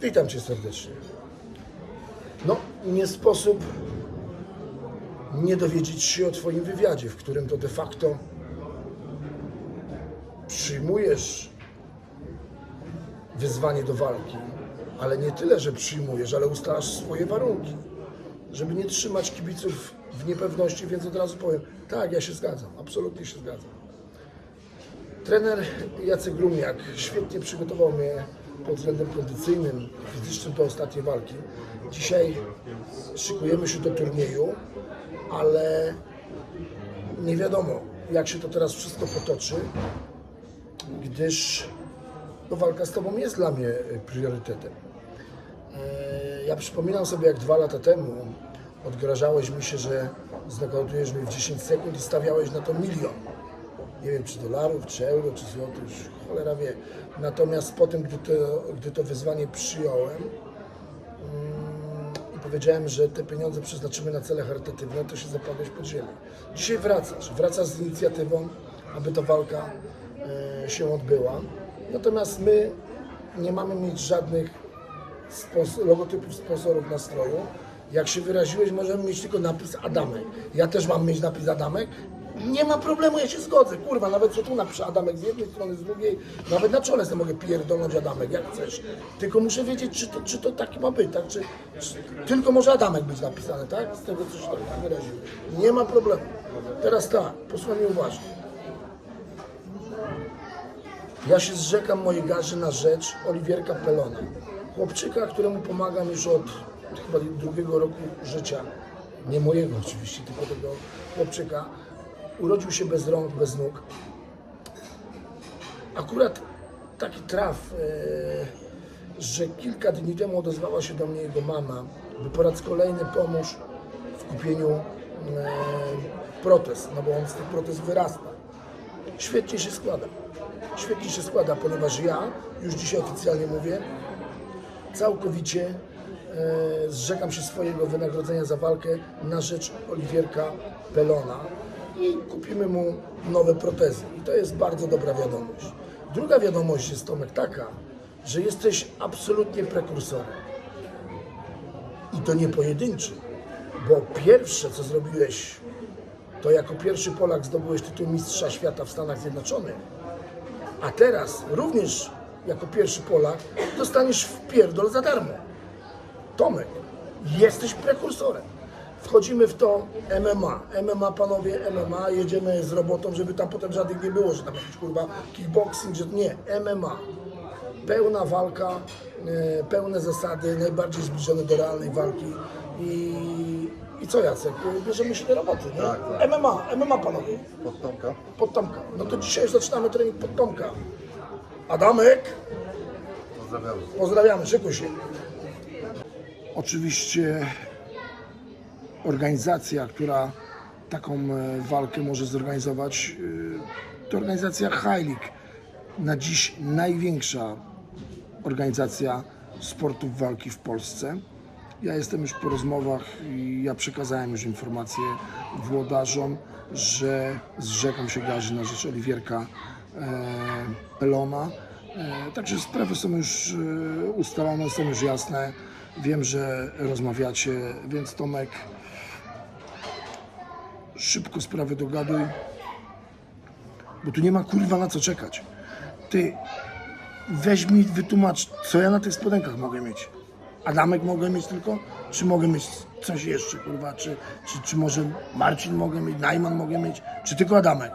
Witam Cię serdecznie. No, nie sposób nie dowiedzieć się o Twoim wywiadzie, w którym to de facto przyjmujesz wyzwanie do walki, ale nie tyle, że przyjmujesz, ale ustalasz swoje warunki, żeby nie trzymać kibiców w niepewności, więc od razu powiem, tak, ja się zgadzam, absolutnie się zgadzam. Trener Jacek Grumiak świetnie przygotował mnie pod względem kondycyjnym, fizycznym do ostatniej walki. Dzisiaj szykujemy się do turnieju, ale nie wiadomo, jak się to teraz wszystko potoczy, gdyż no, walka z Tobą jest dla mnie y, priorytetem. E, Ja przypominam sobie, jak dwa lata temu odgrażałeś mi się, że znokautujesz mnie w 10 sekund i stawiałeś na to milion nie wiem czy dolarów, czy euro, czy złotych, cholera wie. Natomiast po tym, gdy to, gdy to wyzwanie przyjąłem mm, i powiedziałem, że te pieniądze przeznaczymy na cele charytatywne, to się zapadłeś pod ziemię. Dzisiaj wracasz, wracasz z inicjatywą, aby ta walka e, się odbyła. Natomiast my nie mamy mieć żadnych logotypów sponsorów na stroju. Jak się wyraziłeś, możemy mieć tylko napis Adamek. Ja też mam mieć napis Adamek. Nie ma problemu, ja się zgodzę. Kurwa, nawet co tu napiszę Adamek z jednej strony, z drugiej. Nawet na czole sobie mogę pierdolnąć Adamek, jak chcesz. Tylko muszę wiedzieć, czy to, czy to taki ma być, tak? Czy, czy tylko może Adamek być napisane, tak? Z tego, co się tak wyraził. Nie ma problemu. Teraz tak, posłuchaj mnie uważnie. Ja się zrzekam mojej garzy na rzecz Oliwierka Pelona. Chłopczyka, któremu pomagam już od chyba drugiego roku życia. Nie mojego oczywiście, tylko tego chłopczyka. Urodził się bez rąk, bez nóg. Akurat taki traf, e, że kilka dni temu odezwała się do mnie jego mama, by po raz kolejny pomóż w kupieniu e, protez, no bo on z tych protez wyrasta świetnie się składa. Świetnie się składa, ponieważ ja, już dzisiaj oficjalnie mówię, całkowicie e, zrzekam się swojego wynagrodzenia za walkę na rzecz Oliwierka Pelona i kupimy mu nowe protezy. I to jest bardzo dobra wiadomość. Druga wiadomość jest, Tomek, taka, że jesteś absolutnie prekursorem. I to nie pojedynczy, bo pierwsze, co zrobiłeś to jako pierwszy Polak zdobyłeś tytuł Mistrza Świata w Stanach Zjednoczonych. A teraz również jako pierwszy Polak dostaniesz w pierdol za darmo. Tomek, jesteś prekursorem. Wchodzimy w to MMA. MMA, panowie, MMA. Jedziemy z robotą, żeby tam potem żadnych nie było, że tam jakiś kurwa kickboxing, że nie. MMA. Pełna walka, e, pełne zasady, najbardziej zbliżone do realnej walki. I, i co Jacek? Bierzemy się do roboty, nie? Tak, tak. MMA, MMA panowie. Pod Tomka. Pod Tomka. No to dzisiaj już zaczynamy trening pod Tomka. Adamek, Pozdrawiamy. pozdrawiamy, szykuj się. Oczywiście organizacja, która taką e, walkę może zorganizować, e, to organizacja League. Na dziś największa organizacja sportów walki w Polsce. Ja jestem już po rozmowach i ja przekazałem już informację włodarzom, że zrzekam się garzy na rzecz Oliwierka e, Pelona. Także sprawy są już ustalone, są już jasne. Wiem, że rozmawiacie, więc Tomek, szybko sprawy dogaduj, bo tu nie ma kurwa na co czekać. Ty, weź mi wytłumacz, co ja na tych spodenkach mogę mieć. Adamek mogę mieć tylko? Czy mogę mieć coś jeszcze, kurwa? Czy, czy, czy może Marcin mogę mieć, Najman mogę mieć? Czy tylko Adamek?